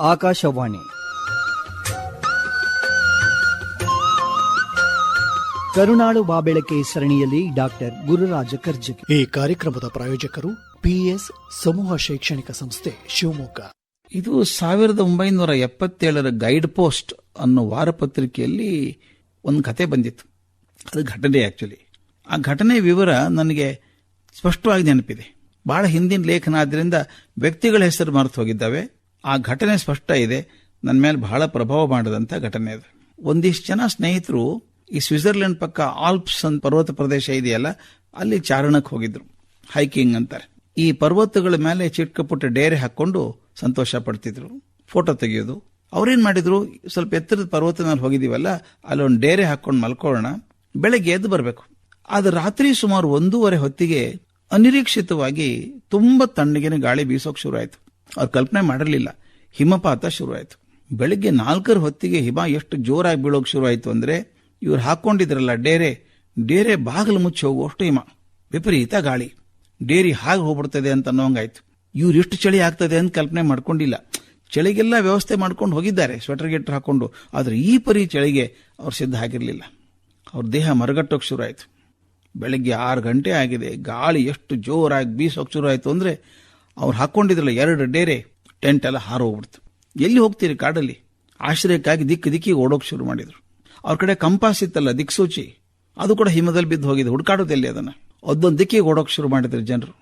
ಆಕಾಶವಾಣಿ. ಕರುಣಾಳು ಬಾಬೆಳಕೆ ಸರಣಿಯಲ್ಲಿ ಡಾಕ್ಟರ್ ಗುರುರಾಜ ಕರ್ಜಗಿ ಈ ಕಾರ್ಯಕ್ರಮದ ಪ್ರಾಯೋಜಕರು ಪಿಎಸ್ ಸಮೂಹ ಶೈಕ್ಷಣಿಕ ಸಂಸ್ಥೆ ಶಿವಮೊಗ್ಗ. ಇದು ಸಾವಿರದ ಒಂಬೈನೂರ ಎಪ್ಪತ್ತೇಳರ ಗೈಡ್ ಪೋಸ್ಟ್ ಅನ್ನೋ ವಾರಪತ್ರಿಕೆಯಲ್ಲಿ ಒಂದು ಕತೆ ಬಂದಿತ್ತು. ಅದು ಘಟನೆ ಆಕ್ಚುಲಿ. ಆ ಘಟನೆ ವಿವರ ನನಗೆ ಸ್ಪಷ್ಟವಾಗಿ ನೆನಪಿದೆ. ಬಹಳ ಹಿಂದಿನ ಲೇಖನ ಆದ್ದರಿಂದ ವ್ಯಕ್ತಿಗಳ ಹೆಸರು ಮರೆತು ಹೋಗಿದ್ದಾವೆ ಆ ಘಟನೆ ಸ್ಪಷ್ಟ ಇದೆ. ನನ್ನ ಮೇಲೆ ಬಹಳ ಪ್ರಭಾವ ಮಾಡಿದಂಥ ಘಟನೆ ಅದು. ಒಂದಿಷ್ಟು ಜನ ಸ್ನೇಹಿತರು ಈ ಸ್ವಿಟ್ಜರ್ಲೆಂಡ್ ಪಕ್ಕ ಆಲ್ಪ್ಸ್ ಅಂತ ಪರ್ವತ ಪ್ರದೇಶ ಇದೆಯಲ್ಲ, ಅಲ್ಲಿ ಚಾರಣಕ್ಕೆ ಹೋಗಿದ್ರು. ಹೈಕಿಂಗ್ ಅಂತಾರೆ. ಈ ಪರ್ವತಗಳ ಮೇಲೆ ಚಿಕ್ಕ ಪುಟ್ಟ ಡೇರೆ ಹಾಕೊಂಡು ಸಂತೋಷ ಪಡ್ತಿದ್ರು. ಫೋಟೋ ತೆಗೆಯೋದು. ಅವ್ರೇನ್ ಮಾಡಿದ್ರು? ಸ್ವಲ್ಪ ಎತ್ತರದ ಪರ್ವತ ಮೇಲೆ ಹೋಗಿದೀವಲ್ಲ ಅಲ್ಲೊಂದು ಡೇರೆ ಹಾಕೊಂಡು ಮಲ್ಕೊಳ್ಳೋಣ. ಬೆಳಗ್ಗೆ ಎದ್ದು ಬರಬೇಕು. ಅದು ರಾತ್ರಿ ಸುಮಾರು ಒಂದೂವರೆ ಹೊತ್ತಿಗೆ ಅನಿರೀಕ್ಷಿತವಾಗಿ ತುಂಬಾ ತಣ್ಣಗಿನ ಗಾಳಿ ಬೀಸೋಕೆ ಶುರು ಆಯ್ತು. ಅವ್ರು ಕಲ್ಪನೆ ಮಾಡಿರಲಿಲ್ಲ. ಹಿಮಪಾತ ಶುರುವಾಯಿತು. ಬೆಳಗ್ಗೆ ನಾಲ್ಕರ ಹೊತ್ತಿಗೆ ಹಿಮ ಎಷ್ಟು ಜೋರಾಗಿ ಬೀಳೋಕೆ ಶುರು ಅಂದರೆ ಇವ್ರು ಹಾಕ್ಕೊಂಡಿದ್ರಲ್ಲ ಡೇರೆ. ಡೇರೆ ಬಾಗಿಲು ಮುಚ್ಚಿ ಹೋಗುವಷ್ಟು ಹಿಮ. ವಿಪರೀತ ಗಾಳಿ. ಡೇರಿ ಹಾಗೆ ಹೋಗ್ಬಿಡ್ತದೆ ಅಂತ ಅನ್ನೋಂಗಾಯ್ತು. ಇವ್ರು ಎಷ್ಟು ಚಳಿ ಆಗ್ತದೆ ಅಂತ ಕಲ್ಪನೆ ಮಾಡ್ಕೊಂಡಿಲ್ಲ. ಚಳಿಗೆಲ್ಲ ವ್ಯವಸ್ಥೆ ಮಾಡ್ಕೊಂಡು ಹೋಗಿದ್ದಾರೆ ಸ್ವೆಟರ್ ಗಿಟ್ರ್ ಹಾಕೊಂಡು. ಆದ್ರೆ ಈ ಪರಿ ಚಳಿಗೆ ಅವ್ರು ಸಿದ್ಧ ಆಗಿರಲಿಲ್ಲ. ಅವ್ರ ದೇಹ ಮರಗಟ್ಟೋಕೆ ಶುರು ಆಯ್ತು ಬೆಳಗ್ಗೆ ಆರು ಗಂಟೆ ಆಗಿದೆ. ಗಾಳಿ ಎಷ್ಟು ಜೋರಾಗಿ ಬೀಸೋಕೆ ಶುರು ಆಯ್ತು ಅಂದ್ರೆ ಅವ್ರು ಹಾಕೊಂಡಿದ್ರಲ್ಲ ಎರಡು ಡೇರೆ, ಟೆಂಟ್ ಎಲ್ಲ ಹಾರೋಗ್ಬಿಡ್ತು ಎಲ್ಲಿ ಹೋಗ್ತೀರಿ ಕಾಡಲ್ಲಿ? ಆಶ್ರಯಕ್ಕಾಗಿ ದಿಕ್ಕು ದಿಕ್ಕಿಗೆ ಓಡೋಕೆ ಶುರು ಮಾಡಿದ್ರು. ಅವ್ರ ಕಡೆ ಕಂಪಾಸ್ ಇತ್ತಲ್ಲ ದಿಕ್ಸೂಚಿ, ಅದು ಕೂಡ ಹಿಮದಲ್ಲಿ ಬಿದ್ದು ಹೋಗಿದೆ. ಹುಡುಕಾಡೋದೆಲ್ಲಿ ಅದನ್ನ? ಅದೊಂದು ದಿಕ್ಕಿಗೆ ಓಡೋಕೆ ಶುರು ಮಾಡಿದ್ರು ಜನರು.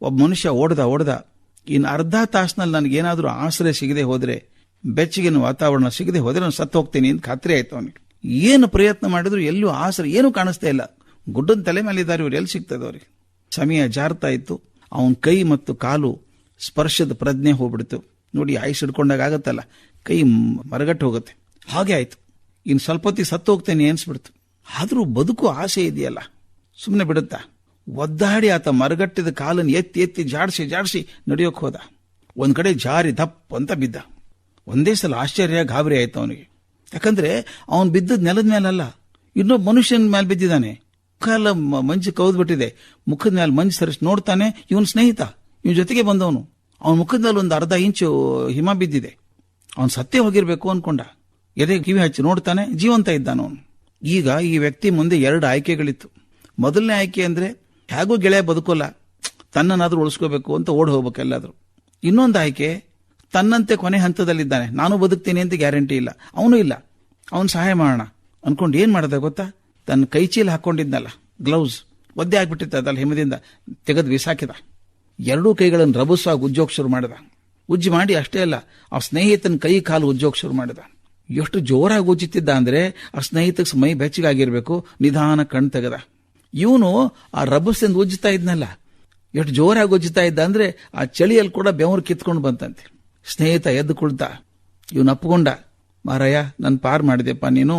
ಒಬ್ಬ ಮನುಷ್ಯ ಓಡ್ದ ಓಡ್ದ ಇನ್ನು ಅರ್ಧ ತಾಸಿನಲ್ಲಿ ನನಗೇನಾದರೂ ಆಶ್ರಯ ಸಿಗದೆ ಹೋದ್ರೆ, ಬೆಚ್ಚಗಿನ ವಾತಾವರಣ ಸಿಗದೆ ಹೋದ್ರೆ ನಾನು ಸತ್ತು ಹೋಗ್ತೀನಿ ಅಂತ ಖಾತ್ರಿ ಆಯ್ತು ಅವನಿಗೆ. ಏನು ಪ್ರಯತ್ನ ಮಾಡಿದ್ರು ಎಲ್ಲೂ ಆಸರೆ ಏನು ಕಾಣಿಸ್ತಾ ಇಲ್ಲ. ಗುಡ್ಡದ ತಲೆ ಮೇಲೆ ಇದ್ದಾರೆ ಇವ್ರು, ಎಲ್ಲಿ ಸಿಗ್ತದೆ ಅವ್ರಿಗೆ? ಸಮಯ ಜಾರ್ತಾ ಇತ್ತು. ಅವನ ಕೈ ಮತ್ತು ಕಾಲು ಸ್ಪರ್ಶದ ಪ್ರಜ್ಞೆ ಹೋಗ್ಬಿಡ್ತು. ನೋಡಿ, ಆಯುಷ್ ಹಿಡ್ಕೊಂಡಾಗ ಆಗತ್ತಲ್ಲ. ಕೈ ಮರಗಟ್ಟ ಹೋಗುತ್ತೆ. ಹಾಗೆ ಆಯ್ತು. ಇನ್ನು ಸ್ವಲ್ಪ ಹೊತ್ತಿಗೆ ಸತ್ತು ಹೋಗ್ತೇನೆ ಅನ್ಸ್ಬಿಡ್ತು ಆದರೂ ಬದುಕು ಆಸೆ ಇದೆಯಲ್ಲ? ಸುಮ್ಮನೆ ಬಿಡುತ್ತಾ? ಒದ್ದಾಡಿ ಆತ ಮರಗಟ್ಟಿದ ಕಾಲನ್ನು ಎತ್ತಿ ಎತ್ತಿ ಜಾಡಿಸಿ ಜಾಡಿಸಿ ನಡೆಯೋಕೆ ಹೋದ. ಒಂದು ಕಡೆ ಜಾರಿ ದಪ್ಪ ಅಂತ ಬಿದ್ದ. ಒಂದೇ ಸಲ ಆಶ್ಚರ್ಯ ಗಾಬರಿ ಆಯ್ತು ಅವನಿಗೆ. ಯಾಕಂದ್ರೆ ಅವನು ಬಿದ್ದದ್ ನೆಲದ ಮೇಲಲ್ಲ. ಇನ್ನೊಬ್ಬ ಮನುಷ್ಯನ ಮೇಲೆ ಬಿದ್ದಿದ್ದಾನೆ. ಮ- ಮಂಜು ಕೌದ್ಬಿಟ್ಟಿದೆ. ಮುಖದ ಮೇಲೆ ಮಂಜು ಸರಿಸಿ ನೋಡ್ತಾನೆ, ಇವನ್ ಸ್ನೇಹಿತ. ಇವನ್ ಜೊತೆಗೆ ಬಂದವನು. ಅವನ ಮುಖದ ಮೇಲೆ ಒಂದು ಅರ್ಧ ಇಂಚು ಹಿಮ ಬಿದ್ದಿದೆ. ಅವನ್ ಸತ್ತೇ ಹೋಗಿರ್ಬೇಕು ಅನ್ಕೊಂಡ. ಎದೆ ಕಿವಿ ಹಚ್ಚಿ ನೋಡ್ತಾನೆ, ಜೀವಂತ ಇದ್ದಾನ ಅವನು. ಈಗ ಈ ವ್ಯಕ್ತಿ ಮುಂದೆ ಎರಡು ಆಯ್ಕೆಗಳಿತ್ತು. ಮೊದಲನೇ ಆಯ್ಕೆ ಅಂದ್ರೆ, ಹೇಗೂ ಗೆಳೆಯ ಬದುಕೋಲ್ಲ. ತನ್ನನ್ನಾದ್ರೂ ಉಳಿಸ್ಕೋಬೇಕು ಅಂತ ಓಡ್ ಹೋಗ್ಬೇಕು ಎಲ್ಲಾದ್ರೂ. ಇನ್ನೊಂದು ಆಯ್ಕೆ, ತನ್ನಂತೆ ಕೊನೆ ಹಂತದಲ್ಲಿದ್ದಾನೆ. ನಾನು ಬದುಕ್ತೀನಿ ಅಂತ ಗ್ಯಾರಂಟಿ ಇಲ್ಲ. ಅವನು ಇಲ್ಲ. ಅವನು ಸಹಾಯ ಮಾಡೋಣ. ಅನ್ಕೊಂಡು ಏನ್ ಮಾಡ್ದೆ ಗೊತ್ತಾ? ತನ್ನ ಕೈ ಚೀಲ ಹಾಕೊಂಡಿದ್ನಲ್ಲ ಗ್ಲೌಸ್ ಒದ್ದೆ ಆಗ್ಬಿಟ್ಟಿತ್ತು ಅದಲ್ಲ ಹಿಮದಿಂದ ತೆಗೆದು ಬಿಸಾಕಿದ ಎರಡೂ ಕೈಗಳನ್ನು ರಭಸವಾಗಿ ಉಜ್ಜೋಕ್ ಶುರು ಮಾಡಿದ. ಉಜ್ಜಿ ಮಾಡಿ ಅಷ್ಟೇ ಅಲ್ಲ, ಆ ಸ್ನೇಹಿತನ ಕೈ ಕಾಲು ಉಜ್ಜೋಕ್ ಶುರು ಮಾಡಿದ. ಎಷ್ಟು ಜೋರಾಗಿ ಉಜ್ಜುತ್ತಿದ್ದ ಅಂದ್ರೆ ಆ ಸ್ನೇಹಿತಕ್ಕೆ ಮೈ ಬೆಚ್ಚಗಾಗಿರ್ಬೇಕು, ನಿಧಾನ ಕಣ್ ತೆಗೆದ. ಇವನು ಆ ರಭಸದಿಂದ ಉಜ್ಜುತ್ತಾ ಇದ್ನಲ್ಲ, ಎಷ್ಟು ಜೋರಾಗಿ ಉಜ್ಜುತ್ತಾ ಇದ್ದ ಅಂದ್ರೆ ಆ ಚಳಿಯಲ್ಲಿ ಕೂಡ ಬೆವರು ಕಿತ್ಕೊಂಡು ಬಂತಂತೆ. ಸ್ನೇಹಿತ ಎದ್ದು ಕುಳ್ತ, ಇವನು ಅಪ್ಪಗೊಂಡ ಮಾರಯ್ಯ ನನ್ ಪಾರ್ ಮಾಡಿದೆಪ್ಪ ನೀನು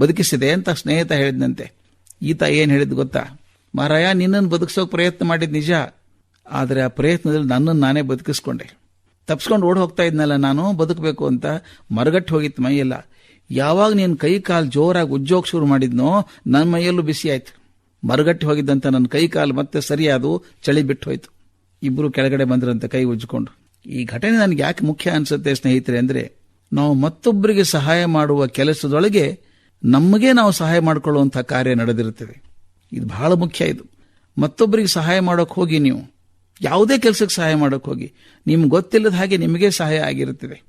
ಬದುಕಿಸಿದೆ ಅಂತ ಸ್ನೇಹಿತ ಹೇಳಿದ್ನಂತೆ. ಈತ ಏನು ಹೇಳಿದ್ ಗೊತ್ತಾ? ಮಾರಾಯ, ನಿನ್ನನ್ನು ಬದುಕಿಸೋಕೆ ಪ್ರಯತ್ನ ಮಾಡಿದ ನಿಜ. ಆದರೆ ಆ ಪ್ರಯತ್ನದಲ್ಲಿ ನನ್ನನ್ನು ನಾನೇ ಬದುಕಿಸ್ಕೊಂಡೆ. ತಪ್ಸ್ಕೊಂಡು ಓಡ್ ಹೋಗ್ತಾ ಇದ್ನಲ್ಲ ನಾನು, ಬದುಕಬೇಕು ಅಂತ ಮರಗಟ್ಟು ಹೋಗಿತ್ತು ಮೈಯೆಲ್ಲ. ಯಾವಾಗ ನೀನು ಕೈ ಕಾಲು ಜೋರಾಗಿ ಉಜ್ಜೋಕ್ ಶುರು ಮಾಡಿದ್ನೋ ನನ್ನ ಮೈಯಲ್ಲೂ ಬಿಸಿ ಆಯ್ತು. ಮರಗಟ್ಟಿ ಹೋಗಿದ್ದಂತ ನನ್ನ ಕೈ ಕಾಲು ಮತ್ತೆ ಸರಿಯಾದು ಚಳಿ ಬಿಟ್ಟು ಹೋಯ್ತು. ಇಬ್ರು ಕೆಳಗಡೆ ಬಂದ್ರಂತೆ ಕೈ ಉಜ್ಜಿಕೊಂಡು. ಈ ಘಟನೆ ನನಗೆ ಯಾಕೆ ಮುಖ್ಯ ಅನ್ಸುತ್ತೆ ಸ್ನೇಹಿತರೆ ಅಂದ್ರೆ, ನಾವು ಮತ್ತೊಬ್ಬರಿಗೆ ಸಹಾಯ ಮಾಡುವ ಕೆಲಸದೊಳಗೆ ನಮಗೆ ನಾವು ಸಹಾಯ ಮಾಡಿಕೊಳ್ಳುವಂಥ ಕಾರ್ಯ ನಡೆದಿರುತ್ತದೆ ಇದು ಬಹಳ ಮುಖ್ಯ ಇದು. ಮತ್ತೊಬ್ಬರಿಗೆ ಸಹಾಯ ಮಾಡೋಕೆ ಹೋಗಿ ನೀವು. ಯಾವುದೇ ಕೆಲಸಕ್ಕೆ ಸಹಾಯ ಮಾಡೋಕೆ ಹೋಗಿ. ನಿಮ್ಗೆ ಗೊತ್ತಿಲ್ಲದ ಹಾಗೆ ನಿಮಗೆ ಸಹಾಯ ಆಗಿರುತ್ತದೆ.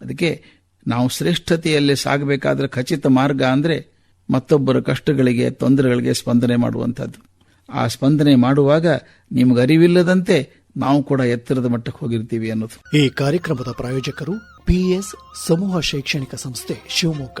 ಅದಕ್ಕೆ ನಾವು ಶ್ರೇಷ್ಠತೆಯಲ್ಲಿ ಸಾಗಬೇಕಾದ್ರೆ ಖಚಿತ ಮಾರ್ಗ ಅಂದರೆ ಮತ್ತೊಬ್ಬರ ಕಷ್ಟಗಳಿಗೆ, ತೊಂದರೆಗಳಿಗೆ ಸ್ಪಂದನೆ ಮಾಡುವಂಥದ್ದು. ಆ ಸ್ಪಂದನೆ ಮಾಡುವಾಗ ನಿಮ್ಗೆ ಅರಿವಿಲ್ಲದಂತೆ ನಾವು ಕೂಡ ಎತ್ತರದ ಮಟ್ಟಕ್ಕೆ ಹೋಗಿರ್ತೀವಿ ಅನ್ನೋದು. ಈ ಕಾರ್ಯಕ್ರಮದ ಪ್ರಾಯೋಜಕರು ಪಿಎಸ್ ಸಮೂಹ ಶೈಕ್ಷಣಿಕ ಸಂಸ್ಥೆ ಶಿವಮೊಗ್ಗ.